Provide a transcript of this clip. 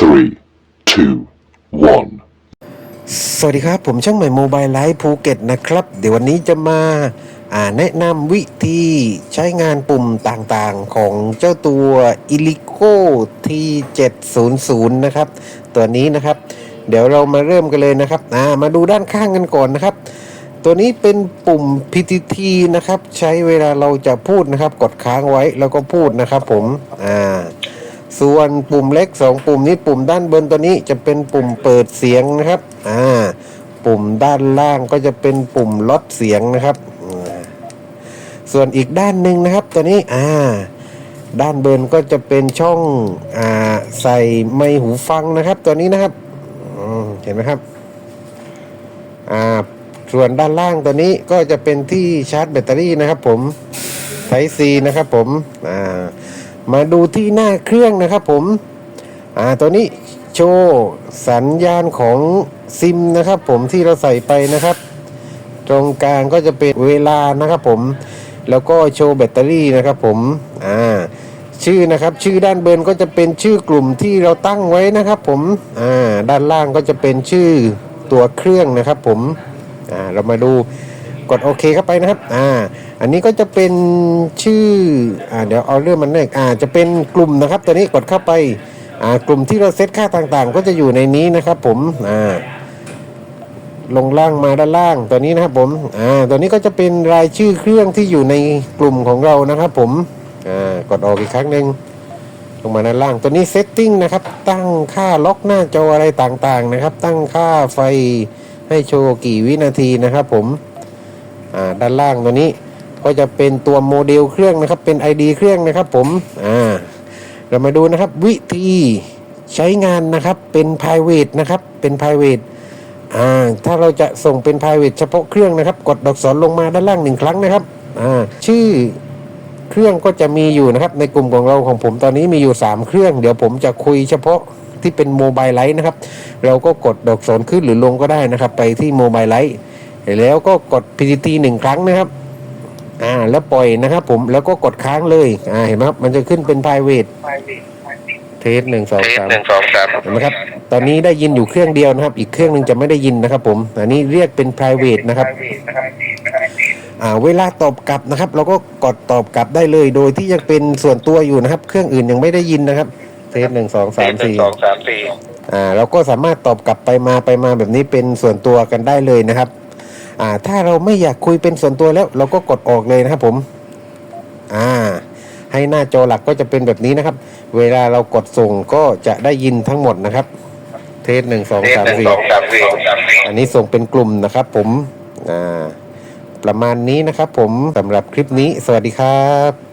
three, two, one. สวัสดีครับ ผมช่างใหม่โมบายไลฟ์ภูเก็ตนะครับ เดี๋ยววันนี้จะมาาแนะนำวิธีใช้งานปุ่มต่างๆของเจ้าตัว i l i c o T700 นะครับ ตัวนี้นะครับ เดี๋ยวเรามาเริ่มกันเลยนะครับมาดูด้านข้างกันก่อนนะครับ ตัวนี้เป็นปุ่ม PTT นะครับ ใช้เวลาเราจะพูดนะครับ กดค้างไว้แล้วก็พูดนะครับผมอ่า ส่วนปุ่มเล็ก 2 ปุ่มนี้ปุ่มด้านบนตัวนี้จะเป็นปุ่มเปิดเสียงนะครับอ่าปุ่มด้านล่างก็จะเป็นปุ่มลดเสียงนะครับ ส่วนอีกด้านหนึ่งนะครับตัวนี้อ่าด้านบนก็จะเป็นช่องอ่าใส่ไมค์หูฟังนะครับตัวนี้นะครับเห็นไหมครับอ่าส่วนด้านล่างตัวนี้ก็จะเป็นที่ชาร์จแบตเตอรี่นะครับ ผมไทซีนะครับ ผมอ่า มาดูที่หน้าเครื่องนะครับผมอ่าตัวนี้โชว์สัญญาณของซิมนะครับผมที่เราใส่ไปนะครับ ตรงกลางก็จะเป็นเวลานะครับผม แล้วก็โชว์แบตเตอรี่นะครับผมอ่าชื่อนะครับชื่อด้านบนก็จะเป็นชื่อกลุ่มที่เราตั้งไว้นะครับผมอ่าด้านล่างก็จะเป็นชื่อตัวเครื่องนะครับผมอ่าเรามาดู กดโอเคเข้าไปนะครับอ่าอันนี้ก็จะเป็นชื่ออ่าเดี๋ยวเอาเรื่องมันเลยอ่าจะเป็นกลุ่มนะครับ ตัวนี้กดเข้าไปอ่ากลุ่มที่เราเซตค่าต่างๆ ก็จะอยู่ในนี้นะครับผมอ่าลงล่างมาด้านล่างตัวนี้นะครับผมอ่าตัวนี้ก็จะเป็นรายชื่อเครื่องที่อยู่ในกลุ่มของเรานะครับผมอ่ากดออกอีกครั้งหนึ่งลงมาด้านล่างตัวนี้เซตติ้งนะครับ ตั้งค่าล็อกหน้าจออะไรต่างๆนะครับ ตั้งค่าไฟให้โชว์กี่วินาทีนะครับผม ด้านล่างตัวนี้ก็จะเป็นตัวโมเดลเครื่องนะครับ เป็น ID เครื่องนะครับผมอ่าเรามาดูนะครับวิธีใช้งานนะครับเป็น private นะครับเป็น private อ่าถ้าเราจะส่งเป็น private เฉพาะเครื่องนะครับ กดดอกศรลงมาด้านล่างหนึ่งครั้งนะครับอ่าชื่อเครื่องก็จะมีอยู่นะครับ ในกลุ่มของเราของผมตอนนี้มีอยู่ 3 เครื่อง เดี๋ยวผมจะคุยเฉพาะที่เป็นโมบายไลท์นะครับ เราก็กดดอกศรขึ้นหรือลงก็ได้นะครับ ไปที่โมบายไลท์ แล้วก็กด PTT หนึ่งครั้งนะครับอ่าแล้วปล่อยนะครับผมแล้วก็กดค้างเลยอ่าเห็นไหมครับมันจะขึ้นเป็น private เทสหนึ่งสองสามหนึ่งสองสามเห็นไหมครับตอนนี้ได้ยินอยู่เครื่องเดียวนะครับ อีกเครื่องหนึ่งจะไม่ได้ยินนะครับ ผมอันนี้เรียกเป็น private นะครับอ่าเวลาตอบกลับนะครับ เราก็กดตอบกลับได้เลย โดยที่ยังเป็นส่วนตัวอยู่นะครับ เครื่องอื่นยังไม่ได้ยินนะครับ เทสหนึ่งสองสามหนึ่งสี่สองสามสี่อ่าเราก็สามารถตอบกลับไปมาไปมาแบบนี้เป็นส่วนตัวกันได้เลยนะครับ อ่าถ้าเราไม่อยากคุยเป็นส่วนตัวแล้ว เราก็กดออกเลยนะครับผมอ่าให้หน้าจอหลักก็จะเป็นแบบนี้นะครับ เวลาเรากดส่งก็จะได้ยินทั้งหมดนะครับ เทสหนึ่งสองเทสสามหนึ่งสี่สองสามสี่อันนี้ส่งเป็นกลุ่มนะครับผมอ่าประมาณนี้นะครับผมสำหรับคลิปนี้ สวัสดีครับ